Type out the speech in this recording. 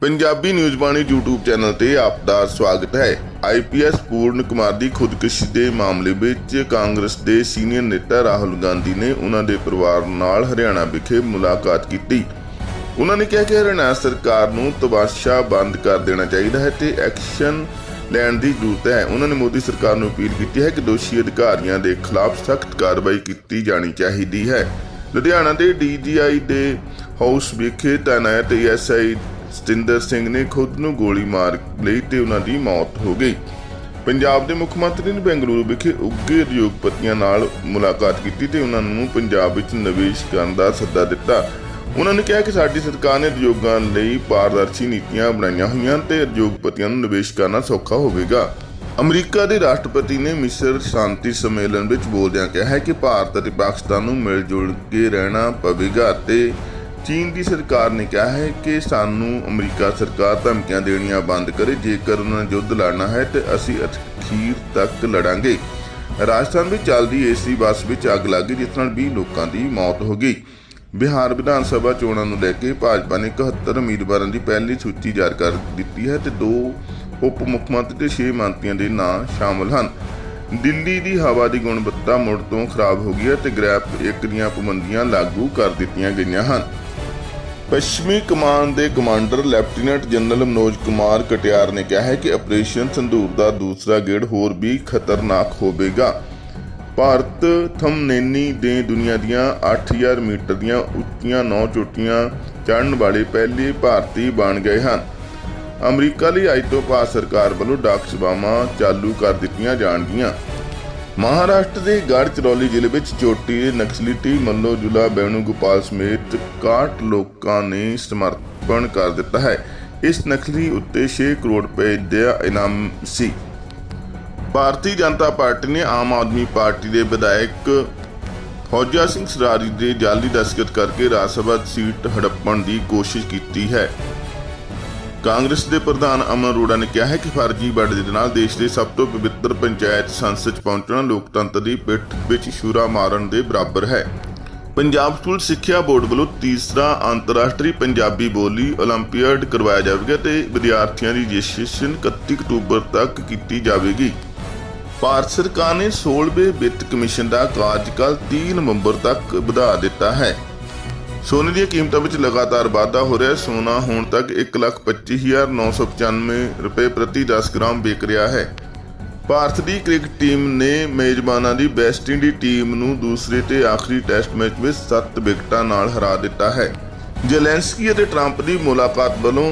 Punjabi news Bani YouTube channel ਤੇ ਆਪ ਦਾ ਸਵਾਗਤ ਹੈ। ਆਈਪੀਐਸ ਪੂਰਨ ਕੁਮਾਰ ਦੀ ਖੁਦਕੁਸ਼ੀ ਦੇ ਮਾਮਲੇ ਵਿੱਚ ਕਾਂਗਰਸ ਦੇ ਸੀਨੀਅਰ ਨੇਤਾ ਰਾਹੁਲ ਗਾਂਧੀ ਨੇ ਉਹਨਾਂ ਦੇ ਪਰਿਵਾਰ ਨਾਲ ਹਰਿਆਣਾ ਵਿਖੇ ਮੁਲਾਕਾਤ ਕੀਤੀ। ਉਹਨਾਂ ਨੇ ਕਿਹਾ ਕਿ ਹਰਿਆਣਾ ਸਰਕਾਰ ਨੂੰ ਤਮਾਸ਼ਾ ਬੰਦ ਕਰ ਦੇਣਾ ਚਾਹੀਦਾ ਹੈ ਤੇ ਐਕਸ਼ਨ ਲੈਣ ਦੀ ਜ਼ਰੂਰਤ ਹੈ। ਉਹਨਾਂ ਨੇ ਮੋਦੀ ਸਰਕਾਰ ਨੂੰ ਅਪੀਲ ਕੀਤੀ ਹੈ ਕਿ ਦੋਸ਼ੀ ਅਧਿਕਾਰੀਆਂ ਦੇ ਖਿਲਾਫ ਸਖਤ ਕਾਰਵਾਈ ਕੀਤੀ ਜਾਣੀ ਚਾਹੀਦੀ ਹੈ। ਲੁਧਿਆਣਾ ਦੇ ਡੀਜੀਆਈ ਦੇ ਹਾਊਸ ਵਿਖੇ ਤਾਇਨਾਤ ਐਸਆਈ ਸਤਿੰਦਰ ਸਿੰਘ ਨੇ ਖੁਦ ਨੂੰ ਗੋਲੀ ਮਾਰ ਲਈ ਤੇ ਉਹਨਾਂ ਦੀ ਮੌਤ ਹੋ ਗਈ। ਪੰਜਾਬ ਦੇ ਮੁੱਖ ਮੰਤਰੀ ਨੇ ਬੈਂਗਲੁਰੂ ਵਿਖੇ ਉੱਗੇ ਉਦਯੋਗਪਤੀਆਂ ਨਾਲ ਮੁਲਾਕਾਤ ਕੀਤੀ ਤੇ ਉਹਨਾਂ ਨੂੰ ਪੰਜਾਬ ਵਿੱਚ ਨਿਵੇਸ਼ ਕਰਨ ਦਾ ਸੱਦਾ ਦਿੱਤਾ। ਉਹਨਾਂ ਨੇ ਕਿਹਾ ਕਿ ਸਾਡੀ ਸਰਕਾਰ ਨੇ ਉਦਯੋਗਾਂ ਲਈ ਪਾਰਦਰਸ਼ੀ ਨੀਤੀਆਂ ਬਣਾਈਆਂ ਹੋਈਆਂ ਤੇ ਉਦਯੋਗਪਤੀਆਂ ਨੂੰ ਨਿਵੇਸ਼ ਕਰਨਾ ਸੌਖਾ ਹੋਵੇਗਾ। ਅਮਰੀਕਾ ਦੇ ਰਾਸ਼ਟਰਪਤੀ ਨੇ ਮਿਸਰ ਸ਼ਾਂਤੀ ਸੰਮੇਲਨ ਵਿੱਚ ਬੋਲਦਿਆਂ ਕਿਹਾ ਹੈ ਕਿ ਭਾਰਤ ਅਤੇ ਪਾਕਿਸਤਾਨ ਨੂੰ ਮਿਲ ਜੁਲ ਕੇ ਰਹਿਣਾ ਪਵੇਗਾ ਤੇ ਚੀਨ ਦੀ ਸਰਕਾਰ ਨੇ ਕਿਹਾ ਹੈ ਕਿ ਸਾਨੂੰ ਅਮਰੀਕਾ ਸਰਕਾਰ ਧਮਕੀਆਂ ਦੇਣੀਆਂ ਬੰਦ ਕਰੇ, ਜੇਕਰ ਉਹਨਾਂ ਨੇ ਯੁੱਧ ਲੜਨਾ ਹੈ ਤੇ ਅਸੀਂ ਅਖੀਰ ਤੱਕ ਲੜਾਂਗੇ। ਰਾਜਸਥਾਨ ਵਿੱਚ ਚੱਲਦੀ ਏਸੀ ਬੱਸ ਵਿੱਚ ਅੱਗ ਲੱਗ ਗਈ, ਜਿਸ ਨਾਲ 20 ਲੋਕਾਂ ਦੀ ਮੌਤ ਹੋ ਗਈ। ਬਿਹਾਰ ਵਿਧਾਨ ਸਭਾ ਚੋਣਾਂ ਨੂੰ ਲੈ ਕੇ ਭਾਜਪਾ ਨੇ 71 ਉਮੀਦਵਾਰਾਂ ਦੀ ਪਹਿਲੀ ਸੂਚੀ ਜਾਰੀ ਕਰ ਦਿੱਤੀ ਹੈ ਤੇ ਦੋ ਉਪ ਮੁੱਖ ਮੰਤਰੀ ਤੇ 6 ਮੰਤਰੀਆਂ ਦੇ ਨਾਂ ਸ਼ਾਮਲ ਹਨ। ਦਿੱਲੀ ਦੀ ਹਵਾ ਦੀ ਗੁਣਵੱਤਾ ਮੁੜ ਤੋਂ ਖਰਾਬ ਹੋ ਗਈ ਹੈ ਤੇ ਗ੍ਰੈਪ 1 ਦੀਆਂ ਪਾਬੰਦੀਆਂ ਲਾਗੂ ਕਰ ਦਿੱਤੀਆਂ ਗਈਆਂ ਹਨ। ਪੱਛਮੀ ਕਮਾਨ ਦੇ commander lieutenant general Manoj Kumar Katiyar ਨੇ ਕਿਹਾ ਹੈ ਕਿ ਆਪਰੇਸ਼ਨ ਸੰਧੂਰ ਦਾ ਦੂਸਰਾ ਗੇੜ ਹੋਰ ਵੀ ਖਤਰਨਾਕ ਹੋਵੇਗਾ। ਭਾਰਤ ਥਮਨੇਨੀ ਦੇ ਦੁਨੀਆ ਦੀਆਂ 8000 ਮੀਟਰ ਦੀਆਂ ਉੱਚੀਆਂ ਨੌ ਚੋਟੀਆਂ ਚੜ੍ਹਨ ਵਾਲੇ ਪਹਿਲੇ ਭਾਰਤੀ ਬਣ ਗਏ ਹਨ। ਅਮਰੀਕਾ ਲਈ ਅੱਜ ਤੋਂ ਭਾਰਤ ਸਰਕਾਰ ਵੱਲੋਂ ਡਾਕ ਸੇਵਾਵਾਂ ਚਾਲੂ ਕਰ ਦਿੱਤੀਆਂ ਜਾਣਗੀਆਂ। ਮਹਾਰਾਸ਼ਟਰ ਦੇ ਗੜਚਰੌਲੀ ਜ਼ਿਲ੍ਹੇ ਵਿੱਚ ਚੋਟੀ ਦੇ ਨਕਸਲੀ ਟੀਮ ਵੱਲੋਂ ਜੁਲਾ ਬੈਣੂ ਗੋਪਾਲ ਸਮੇਤ 61 ਲੋਕਾਂ ਨੇ ਸਮਰਪਣ ਕਰ ਦਿੱਤਾ ਹੈ। ਇਸ ਨਕਸਲੀ ਉੱਤੇ 6 ਕਰੋੜ ਰੁਪਏ ਦਾ ਇਨਾਮ ਸੀ। ਭਾਰਤੀ ਜਨਤਾ ਪਾਰਟੀ ਨੇ ਆਮ ਆਦਮੀ ਪਾਰਟੀ ਦੇ ਵਿਧਾਇਕ ਫੌਜਾ ਸਿੰਘ ਸਰਾਰੀ ਦੇ ਜਾਲੀ ਦਸਤਖਤ ਕਰਕੇ ਰਾਜ ਸਭਾ ਸੀਟ ਹੜੱਪਣ ਦੀ ਕੋਸ਼ਿਸ਼ ਕੀਤੀ ਹੈ। ਕਾਂਗਰਸ ਦੇ ਪ੍ਰਧਾਨ ਅਮਨ ਅਰੋੜਾ ਨੇ ਕਿਹਾ ਹੈ ਕਿ ਫਰਜ਼ੀ ਵੜਦੇ ਦੇ ਨਾਲ ਦੇਸ਼ ਦੇ ਸਭ ਤੋਂ ਪਵਿੱਤਰ ਪੰਚਾਇਤ ਸੰਸਦ 'ਚ ਪਹੁੰਚਣਾ ਲੋਕਤੰਤਰ ਦੀ ਪਿੱਠ ਵਿੱਚ ਛੁਰਾ ਮਾਰਨ ਦੇ ਬਰਾਬਰ ਹੈ ਪੰਜਾਬ ਸਕੂਲ ਸਿੱਖਿਆ ਬੋਰਡ ਵੱਲੋਂ ਤੀਸਰਾ ਅੰਤਰਰਾਸ਼ਟਰੀ ਪੰਜਾਬੀ ਬੋਲੀ 올림픽 ਕਰਵਾਇਆ ਜਾਵੇਗਾ ਤੇ ਵਿਦਿਆਰਥੀਆਂ ਦੀ ਰਜਿਸਟ੍ਰੇਸ਼ਨ 31 ਅਕਤੂਬਰ ਤੱਕ ਕੀਤੀ ਜਾਵੇਗੀ ਭਾਰਤ ਸਰਕਾਰ ਨੇ 16ਵੇਂ ਵਿੱਤ ਕਮਿਸ਼ਨ ਦਾ ਕਾਰਜਕਾਲ 30 ਨਵੰਬਰ ਤੱਕ ਵਧਾ ਦਿੱਤਾ ਹੈ ਸੋਨੇ ਦੀਆਂ ਕੀਮਤਾਂ ਵਿੱਚ ਲਗਾਤਾਰ ਵਾਧਾ ਹੋ ਰਿਹਾ ਹੈ। ਸੋਨਾ ਹੁਣ ਤੱਕ 125995 ਰੁਪਏ ਪ੍ਰਤੀ 10 ਗ੍ਰਾਮ ਵਿਕ ਰਿਹਾ ਹੈ। ਭਾਰਤ ਦੀ ਕ੍ਰਿਕਟ ਟੀਮ ਨੇ ਮੇਜ਼ਬਾਨਾਂ ਦੀ ਵੈਸਟ ਇੰਡੀ ਟੀਮ ਨੂੰ ਦੂਸਰੇ ਤੇ ਆਖਰੀ ਟੈਸਟ ਮੈਚ ਵਿੱਚ 7 ਵਿਕਟਾਂ ਨਾਲ ਹਰਾ ਦਿੱਤਾ ਹੈ। ਜ਼ੈਲੈਂਸਕੀ ਅਤੇ ਟਰੰਪ ਦੀ ਮੁਲਾਕਾਤ ਵੱਲੋਂ